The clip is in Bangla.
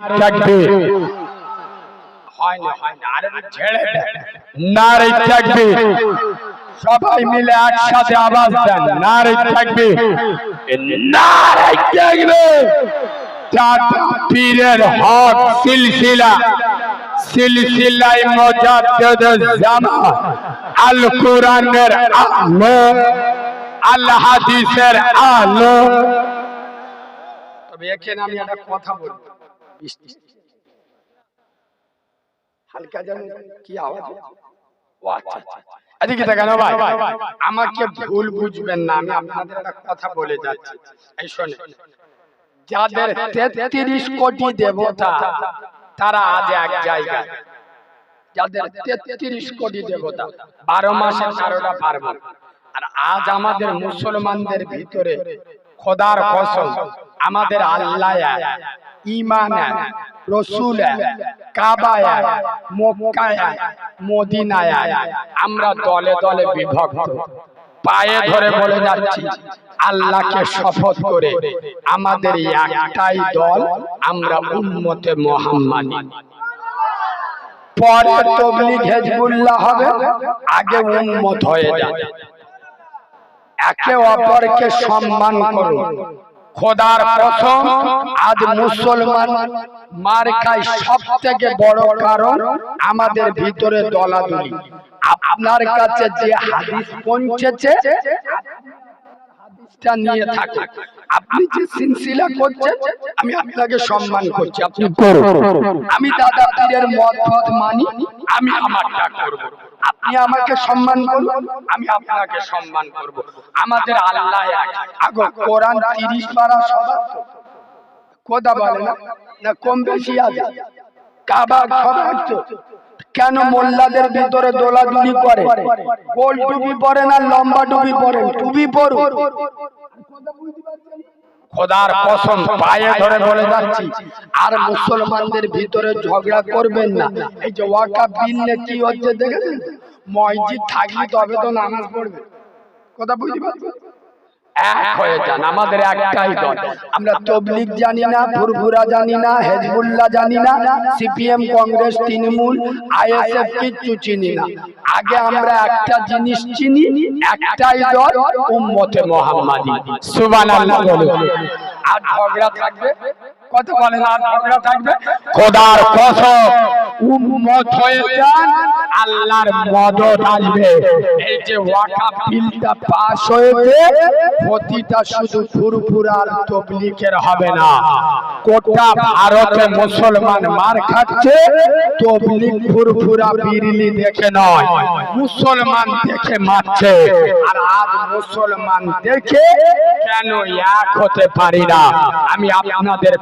থাকবে নারে থাকবে সবাই মিলে একসাথে আওয়াজ দেন নারে থাকবে নারে থাকবে পীরের হক সিলসিলা সিলসিলাই মুজাদ্দিদ জামা আল কোরআনের আলো আল হাদিসের আলো। তবে এখানে আমি একটা কথা বলব। হালকা যেন কি আওয়াজ আচ্ছা আচ্ছা ভাই? আমাকে ভুল বুঝবেন না, আমি আপনাদের একটা কথা বলে যাচ্ছি। যাদের তেত্রিশ কোটি দেবতা, তারা আজ এক জায়গায়। যাদের তেত্রিশ কোটি দেবতা, বারো মাসে বারোটা পার্বণ আর আজ আমাদের মুসলমানদের ভিতরে খোদার কসম, আমাদের আল্লাহ ইমান রসুল এক, কাবা এক, মক্কা এক, মদিনা এক। আমরা দলে দলে বিভক্ত। পায়ে ধরে বলে যাচ্ছি আল্লাহকে শপথ করে আমাদের একটাই দল আমরা উন্মতে মোহাম্মদী। পরে তবলিগ হেজবুল্লাহ হবে আগে উম্মত হয়ে যাবে। একে অপরকে সম্মান করুন। খোদার প্রথম আজ মুসলমান মার খায় সব থেকে বড় কারণ আমাদের ভিতরে দলাদলি। আপনার কাছে যে হাদিস পৌঁছেছে নিয়ে থাকে আপনি যে সিলসিলা করছেন আমি আপনাকে সম্মান করছি আপনি আমি দাদা পীরের মত মানি। আমি আমারটা করব। আপনি আমাকে সম্মান করুন। আমি আপনাকে সম্মান করব। আমাদের আল্লাহ এক। আগো কোরআন 30 পারা সবার কোদা বলে না? না কম বেশি আছে। কাবা সবার তো কেন মোল্লাদের ভিতরে দোলাদুলি করে? গোল টুপি পরে না লম্বা টুপি পরে? টুপি পরুন খোদার কসম পায়ে ধরে বলে যাচ্ছি। আর মুসলমানদের ভিতরে ঝগড়া করবেন না। এই যে ওয়াকা বিল কি হচ্ছে দেখেছেন? মসজিদ থাকলে তবে তো নামাজ পড়বে। কথা বুঝতে পারছেন? এক হয়ে যান আমাদের একটাই দল। আমরা তবলিগ জানি না ফুরফুরা জানি না হেজবুল্লাহ জানি না সিপিএম কংগ্রেস তৃণমূল আইএসএফ কিচ্ছু চিনি না। আগে আমরা একটা জিনিস চিনি একটাই দল উম্মতে মোহাম্মদী। সুবহানাল্লাহ আর ঝগড়া থাকবে? কত বলেন আর ঝগড়া থাকবে? খোদার কসম। হয়ে যান, আল্লাহর মদত আসবে। এই যে বিলটা পাস হয়েছে শুধু ফুরফুরা আর তবলিকের হবে না। গোটা ভারতে মুসলমান মার খাচ্ছে, তবলিক ফুরফুরা বিরলি দেখে নয়, মুসলমান দেখে মারছে। আর আজ মুসলমান দেখে কেন এক হতে পারি না? আমি আপনাদের